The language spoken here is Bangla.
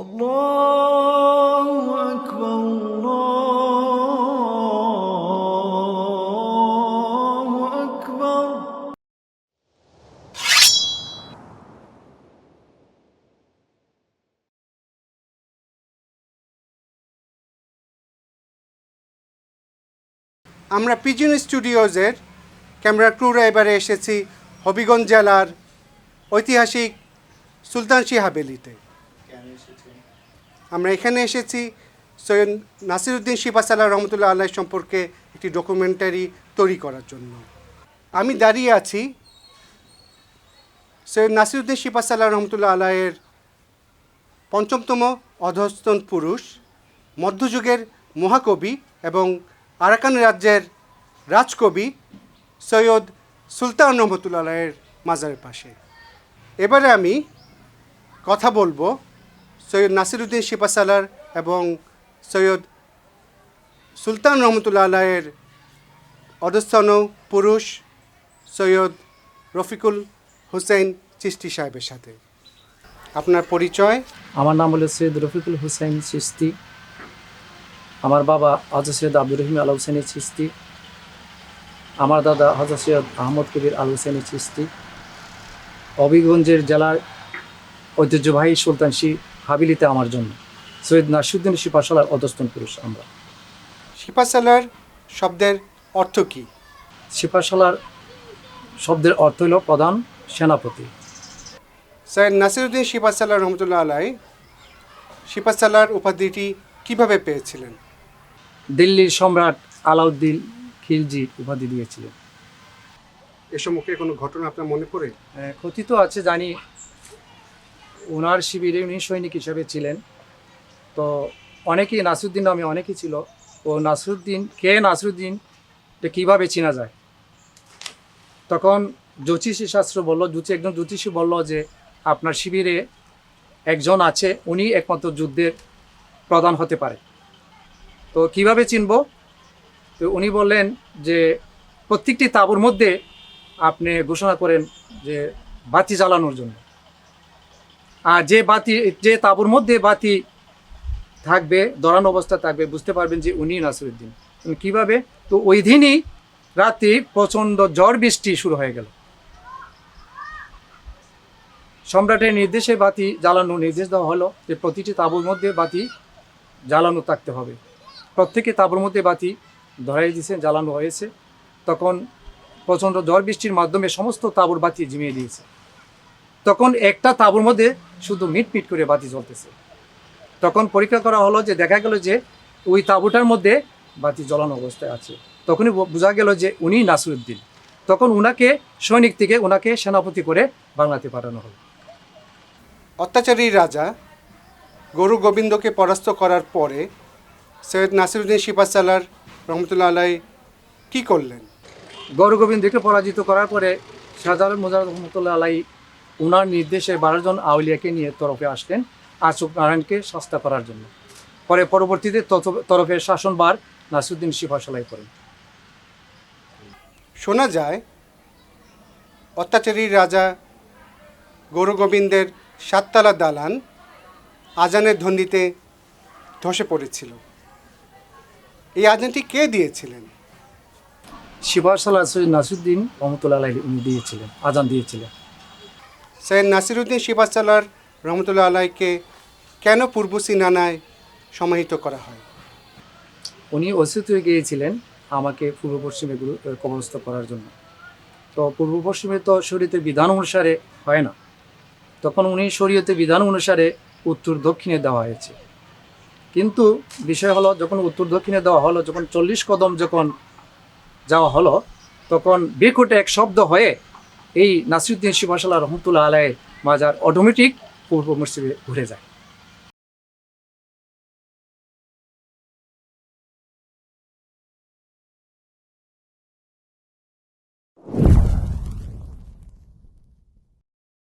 الله أكبر الله أكبر আমরা পিজন স্টুডিওজের ক্যামেরা ক্রুরা এবারে এসেছি হবিগঞ্জ জেলার ঐতিহাসিক সুলতানশি হাবেলিতে আমরা এখানে এসেছি। সৈয়দ নাসিরুদ্দিন শিপাসাল্লাহ রহমতুল্লাহ আল্লাহ সম্পর্কে একটি ডকুমেন্টারি তৈরি করার জন্য। আমি দাঁড়িয়ে আছি সৈয়দ নাসিরুদ্দিন শিপাসাল্লাহ রহমতুল্লাহ আলাহের পঞ্চমতম অধস্তন পুরুষ, মধ্যযুগের মহাকবি এবং আরাকান রাজ্যের রাজকবি সৈয়দ সুলতান রহমতুল্লাহ আলাহের মাজারের পাশে। এবারে আমি কথা বলব সৈয়দ নাসিরুদ্দিন শিপাসালার এবং সৈয়দ সুলতান রহমতুল্লাহ আলাহের অধস্থন পুরুষ সৈয়দ রফিকুল হুসেন চিস্তি সাহেবের সাথে। আপনার পরিচয়? আমার নাম হলো সৈয়দ রফিকুল হুসাইন চিস্তি আমার বাবা হজরত সৈয়দ আব্দুর রহিম আল হুসেনি চিস্তি আমার দাদা হজরত সৈয়দ আহমদ কবির আল হুসেনি চিস্তি হবিগঞ্জের জেলার ঐতিহ্যবাহী সুলতান সুলতানশি হাবিলিতে আমার জন্য। সৈয়দ নাসিউদ্দিন শিপাশালার অধস্তন পুরুষ আমরা। শিপাসালার শব্দের অর্থ কী? শিপাশালার শব্দের অর্থ হল প্রধান সেনাপতি। সৈয়দ নাসিরুদ্দিন শিপাসাল্লাহ রহমতুল্লাহ আলাই শিপাসাল্লার উপাধিটি কীভাবে পেয়েছিলেন? দিল্লির সম্রাট আলাউদ্দিন খিলজি উপাধি দিয়েছিলেন। এ সম্পর্কে কোনো ঘটনা আপনার মনে পড়ে? হ্যাঁ, কথিত আছে জানি ওনার শিবিরে উনি সৈনিক হিসেবে ছিলেন। তো অনেকেই নাসরুদ্দিন নামে অনেকেই ছিল। ও নাসরুদ্দিন, কে নাসরুদ্দিন, এটা কীভাবে চেনা যায়? তখন জ্যোতিষী শাস্ত্র বলল, জ্যোতি, একজন জ্যোতিষী বলল যে, আপনার শিবিরে একজন আছে, উনি একমাত্র যুদ্ধের প্রধান হতে পারে। তো কীভাবে চিনব? তো উনি বললেন যে, প্রত্যেকটি তাঁবুর মধ্যে আপনি ঘোষণা করেন যে, বাতি জ্বালানোর জন্য। যে বাতি, যে তাঁবুর মধ্যে বাতি থাকবে, দরানো অবস্থা থাকবে, বুঝতে পারবেন যে উনি নাসিরুদ্দিন। কীভাবে? তো ওই দিনই রাতে প্রচণ্ড ঝড় বৃষ্টি শুরু হয়ে গেল। সম্রাটের নির্দেশে বাতি জ্বালানো নির্দেশ দেওয়া হলো যে প্রতিটি তাঁবুর মধ্যে বাতি জ্বালানো থাকতে হবে। প্রত্যেকে তাঁবুর মধ্যে বাতি ধরাই দিয়েছে, জ্বালানো হয়েছে। তখন প্রচণ্ড ঝড় বৃষ্টির মাধ্যমে সমস্ত তাঁবুর বাতি জিমিয়ে দিয়েছে। তখন একটা তাঁবুর মধ্যে শুধু মিট মিট করে বাতি জ্বলতেছে। তখন পরীক্ষা করা হলো যে দেখা গেল যে ওই তাঁবুটার মধ্যে বাতি জ্বলানো অবস্থায় আছে। তখনই বোঝা গেল যে উনি নাসরুদ্দিন। তখন উনাকে সৈনিক থেকে ওনাকে সেনাপতি করে বাংলাতে পাঠানো হলো। অত্যাচারী রাজা গরু গোবিন্দকে পরাস্ত করার পরে সৈয়দ নাসিরুদ্দিন শিপাসালার রহমতুল্লাহ আলাই কী করলেন? গৌর গোবিন্দকে পরাজিত করার পরে শাহজালাল মুজার রহমতুল্লাহ আলাই উনার নির্দেশে বারোজন আউলিয়াকে নিয়ে তরফে আসলেন আশুক নারায়ণকে সস্তা করার জন্য। পরে পরবর্তীতে তত- তরফের শাসনবার নাসিরুদ্দিন শিফাশালাই করেন। শোনা যায় অত্যাচারী রাজা গৌর গোবিন্দের সাততলা দালান আজানের ধ্বনিতে ধসে পড়েছিল। এই আজানটি কে দিয়েছিলেন? সৈয়দ নাসিরুদ্দিন রহমতুল্লাহ উনি দিয়েছিলেন আজান দিয়েছিলেন। সৈয়দ নাসিরুদ্দিন শিবাসালার রহমতুল্লাহ আলাইকে কেন পূর্ব সিনানায় সমাহিত করা হয়? উনি অসিত হয়ে গিয়েছিলেন আমাকে পূর্ব পশ্চিমে গুরু কবরস্থ করার জন্য। তো পূর্ব পশ্চিমে তো শরীয়তের বিধান অনুসারে হয় না। তখন উনি শরীয়তের বিধান অনুসারে উত্তর দক্ষিণে দেওয়া হয়েছে। কিন্তু বিষয় হলো, যখন উত্তর দক্ষিণে দেওয়া হলো, যখন চল্লিশ কদম যখন যাওয়া হলো, তখন বিকটে এক শব্দ হয়ে এই নাসিরুদ্দিন শিবাশাল রহমতুল্লাহ আলায় মাজার অটোমেটিক পূর্ব মসজিদে ঘুরে যায়।